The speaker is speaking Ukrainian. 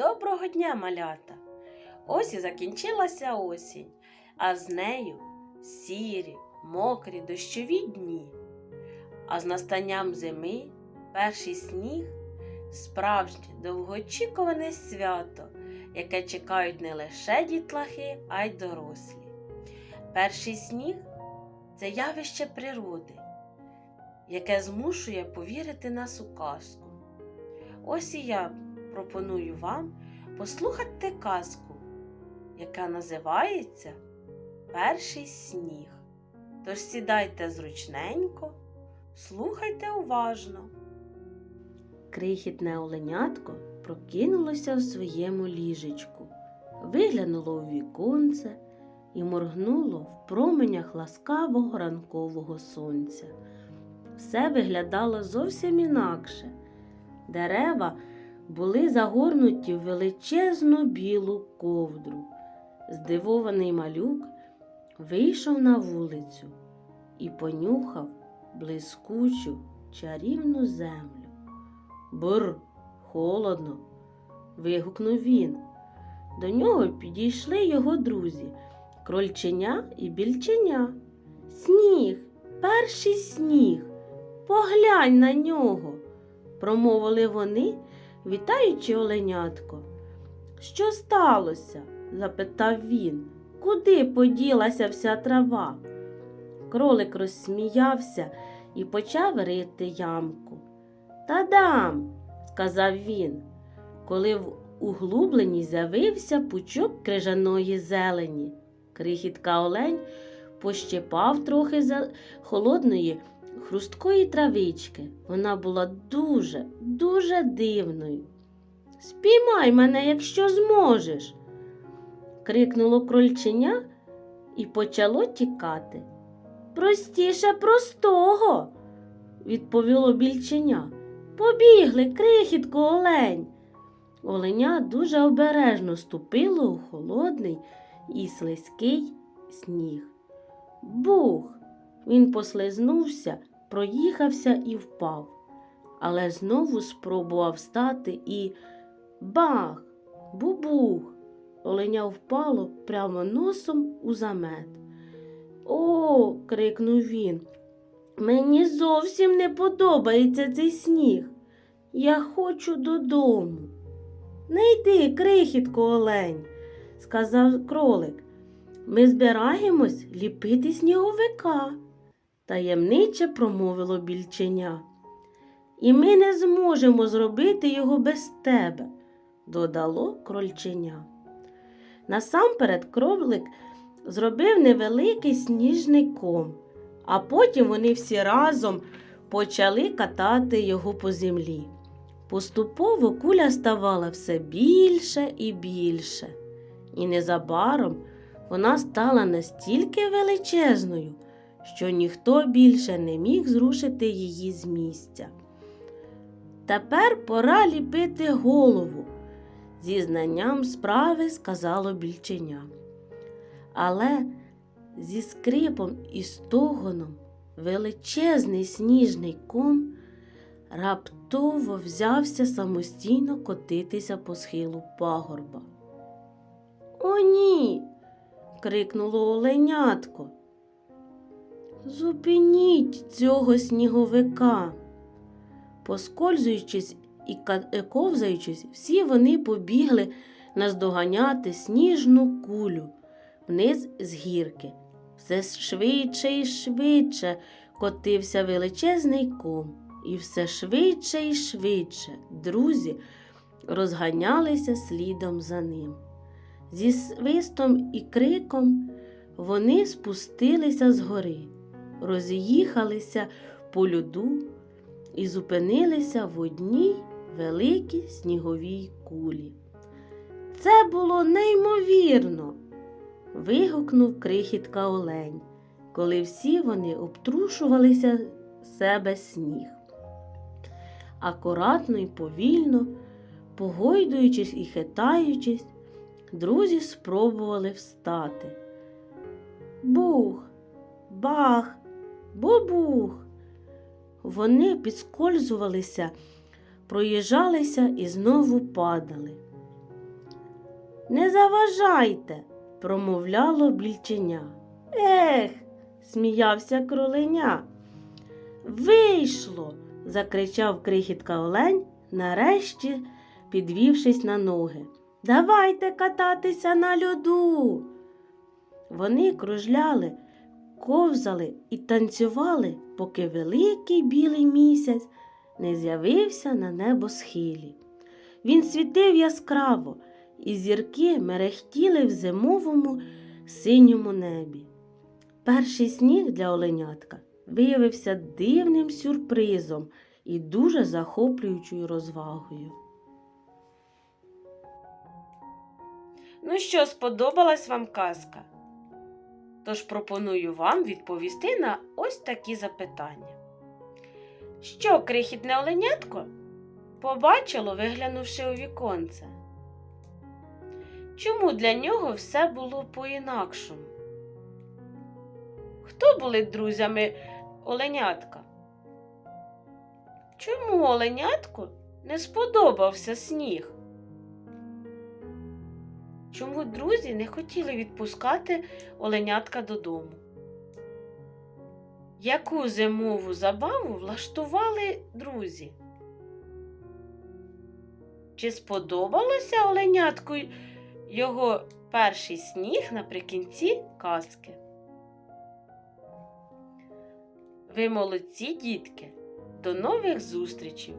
Доброго дня, малята! Ось і закінчилася осінь, а з нею сірі, мокрі, дощові дні. А з настанням зими перший сніг справжнє довгоочікуване свято, яке чекають не лише дітлахи, а й дорослі. Перший сніг це явище природи, яке змушує повірити нас у казку. Ось і я пропоную вам послухати казку, яка називається Перший сніг. Тож сідайте зручненько, слухайте уважно. Крихітне оленятко прокинулося у своєму ліжечку, виглянуло у віконце і моргнуло в променях ласкавого ранкового сонця. Все виглядало зовсім інакше. Дерева були загорнуті в величезну білу ковдру. Здивований малюк вийшов на вулицю і понюхав блискучу чарівну землю. Бур, холодно. вигукнув він. До нього підійшли його друзі крольченя і більченя. Сніг, перший сніг. Поглянь на нього, промовили вони, вітаючи оленятко. Що сталося? запитав він. Куди поділася вся трава? Кролик розсміявся і почав рити ямку. Та-дам, сказав він, коли в углубленні з'явився пучок крижаної зелені. Крихітка олень пощипав трохи холодної хрусткої травички. Вона була дуже, дуже дивною. Спіймай мене, якщо зможеш. крикнуло крольченя і почало тікати. Простіше простого, відповіло більченя. Побігли, крихітко олень. Оленя дуже обережно ступило у холодний і слизький сніг. Бух! Він послизнувся, проїхався і впав, але знову спробував встати і бах! Бубух! Оленя впало прямо носом у замет. О, крикнув він. Мені зовсім не подобається цей сніг. Я хочу додому. Не йди, крихітко олень, сказав кролик. Ми збираємось ліпити сніговика, таємниче промовило більченя. І ми не зможемо зробити його без тебе, додало крольченя. Насамперед кролик зробив невеликий сніжний ком, а потім вони всі разом почали катати його по землі. Поступово куля ставала все більше і більше, і незабаром вона стала настільки величезною, що ніхто більше не міг зрушити її з місця. Тепер пора ліпити голову, зі знанням справи сказало більченя. Але зі скрипом і стогоном величезний сніжний ком раптово взявся самостійно котитися по схилу пагорба. О, ні. крикнуло оленятко. Зупиніть цього сніговика. Поскользуючись і ковзаючись, всі вони побігли наздоганяти сніжну кулю вниз з гірки. Все швидше і швидше котився величезний ком, і все швидше і швидше друзі розганялися слідом за ним. Зі свистом і криком вони спустилися з гори, роз'їхалися по льоду і зупинилися в одній великій сніговій кулі. Це було неймовірно. вигукнув крихітка олень, коли всі вони обтрушувалися себе сніг. Акуратно і повільно, погойдуючись і хитаючись, друзі спробували встати. Бух, бах, бобух. Вони підскользувалися, проїжджалися і знову падали. Не заважайте, промовляло більченя. Ех, сміявся кроленя. Вийшло. закричав крихітка Олень, нарешті підвівшись на ноги. Давайте кататися на льоду. Вони кружляли, ковзали і танцювали, поки великий білий місяць не з'явився на небосхилі. Він світив яскраво, і зірки мерехтіли в зимовому синьому небі. Перший сніг для оленятка виявився дивним сюрпризом і дуже захоплюючою розвагою. Ну що, сподобалась вам казка? Тож пропоную вам відповісти на ось такі запитання. Що крихітне оленятко побачило, виглянувши у віконце? Чому для нього все було по-інакшому? Хто були друзями оленятка? Чому оленятку не сподобався сніг? Чому друзі не хотіли відпускати оленятка додому? Яку зимову забаву влаштували друзі? Чи сподобалося оленятку його перший сніг наприкінці казки? Ви молодці, дітки! До нових зустрічей!